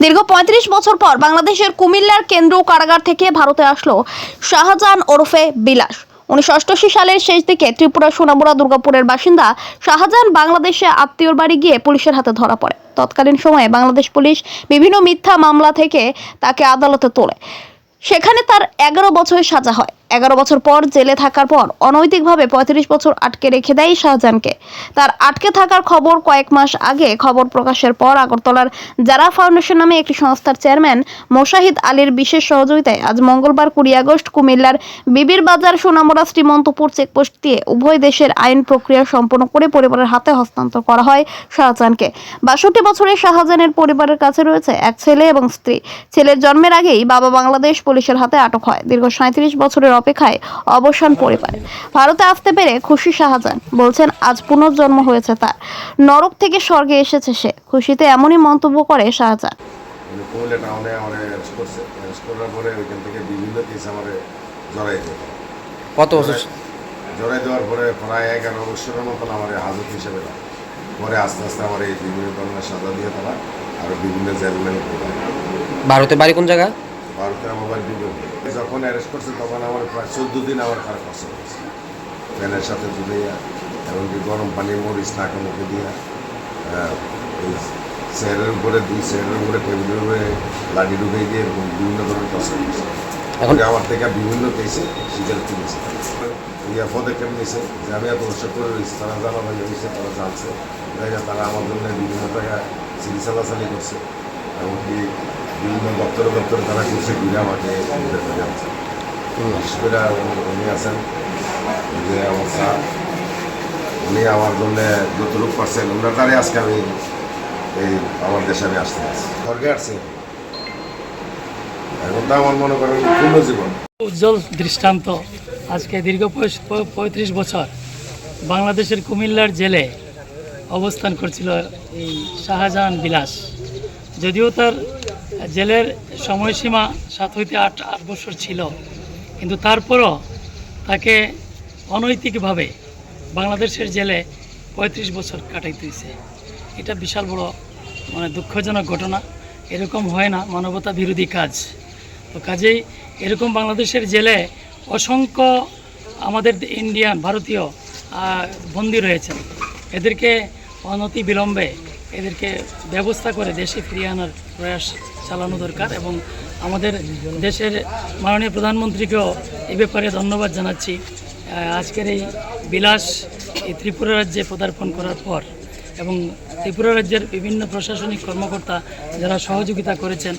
দীর্ঘ পঁয়ত্রিশ বছর পর বাংলাদেশের কুমিল্লার কেন্দ্রীয় কারাগার থেকে ভারতে আসলো শাহজাহান ওরফে বিলাস। উনিশশো অষ্টআশি সালের শেষ দিকে ত্রিপুরা সোনামুড়া দুর্গাপুরের বাসিন্দা শাহজাহান বাংলাদেশে আত্মীয়র বাড়ি গিয়ে পুলিশের হাতে ধরা পড়ে। তৎকালীন সময়ে বাংলাদেশ পুলিশ বিভিন্ন মিথ্যা মামলা থেকে তাকে আদালতে তোলে। সেখানে তার এগারো বছরের সাজা হয়। এগারো বছর পর জেলে থাকার পর অনৈতিকভাবে পঁয়ত্রিশ বছর আটকে রেখে দেয় শাহজাহানকে। তার আটকে থাকার খবর কয়েক মাস আগে খবর প্রকাশের পর আগরতলার জারা ফাউন্ডেশন নামে একটি সংস্থার চেয়ারম্যান মোশাহিদ আলীর বিশেষ সহযোগিতায় আজ মঙ্গলবার কুড়ি আগস্ট কুমিল্লার বিবির বাজার সোনামুড়া শ্রীমন্তপুর চেকপোস্ট দিয়ে উভয় দেশের আইন প্রক্রিয়া সম্পন্ন করে পরিবারের হাতে হস্তান্তর করা হয় শাহজাহানকে। বাষট্টি বছরের শাহজাহানের পরিবারের কাছে রয়েছে এক ছেলে এবং স্ত্রী। ছেলের জন্মের আগেই বাবা বাংলাদেশ পুলিশের হাতে আটক হয়। দীর্ঘ সাঁত্রিশ বছরের অপেক্ষায় অবসান পরিবার। ভারতে আসতে পেরে খুশি শাহজাহান। বলছেন আজ পুনর্জন্ম হয়েছে তার। নরক থেকে স্বর্গে এসেছে সে। খুশিতে এমনই মন্তব্য করে শাহজাহান। কুমিল্লা টাউনে আমার অ্যারেস্ট করছে। অ্যারেস্ট করার পরে ওইখান থেকে বিভিন্ন কেস আমার জড়াই দেয় কত বছর? জড়াই দেওয়ার পরে প্রায় এগারো বছরের মতন আমার হাজত হিসেবে পরে আস্তে আস্তে আমার এই বিভিন্ন ধরনের সাজা দিয়ে তারা আরও বিভিন্ন ভারতে বাড়ি কোন জায়গা? ভারতে আমার বাড়ি বিভিন্ন যখন অ্যারেস্ট করছে তখন আমার প্রায় চোদ্দ দিন আমার খারাপ হয়েছে। ফ্যানের সাথে জুড়িয়া এমনকি গরম পানি মরিচ নাকে মুখে দিয়া এই চেয়ারের উপরে দুই চেয়ারের উপরে টেবিলের উপরে লাঠি ঢুকে দিয়ে এরকম বিভিন্ন ধরনের কষ্ট হয়েছে এখন আমার থেকে বিভিন্ন কেসে স্বীকার করেছে। ইয়া পদক্ষেপ নিয়েছে যে আমি এত বছর করে রয়েছি তারা জানা হয়ে রয়েছে তারা জানছে। তারা আমার জন্য বিভিন্ন জায়গায় চিকিৎসা চালাচালি করছে। এমনকি বিভিন্ন দপ্তরে দপ্তরে তারা করছে ঘুরে আমাকে বিশেষ করে উনি- আছেন যে আমার স্যার উনি আমার জন্য যতটুকু পারছেন ওনার দ্বারাই আজকে আমি এই আমার দেশে আমি আসতে পারছি স্বর্গে আসছে। এখন তো আমার মনে করেন পূর্ণ জীবন। উজ্জ্বল দৃষ্টান্ত আজকে দীর্ঘ পঁয়ত্রিশ বছর বাংলাদেশের কুমিল্লার জেলে অবস্থান করছিল এই শাহজাহান বিলাস। যদিও তার জেলের সময়সীমা সাত হইতে আট আট বছর ছিল। কিন্তু তারপরও তাকে অনৈতিকভাবে বাংলাদেশের জেলে পঁয়ত্রিশ বছর কাটাইতে হয়েছে এটা বিশাল বড় মানে দুঃখজনক ঘটনা। এরকম হয় না, মানবতা বিরোধী কাজ। তো কাজেই এরকম বাংলাদেশের জেলে অসংখ্য আমাদের ইন্ডিয়ান, ভারতীয় বন্দী রয়েছেন। এদেরকে অনতি বিলম্বে এদেরকে ব্যবস্থা করে দেশে ফিরিয়ে আনার প্রয়াস চালানো দরকার এবং আমাদের দেশের মাননীয় প্রধানমন্ত্রীকেও এ ব্যাপারে ধন্যবাদ জানাচ্ছি। আজকের এই বিলাস এই ত্রিপুরা রাজ্যে পদার্পণ করার পর এবং ত্রিপুরা রাজ্যের বিভিন্ন প্রশাসনিক কর্মকর্তা যারা সহযোগিতা করেছেন।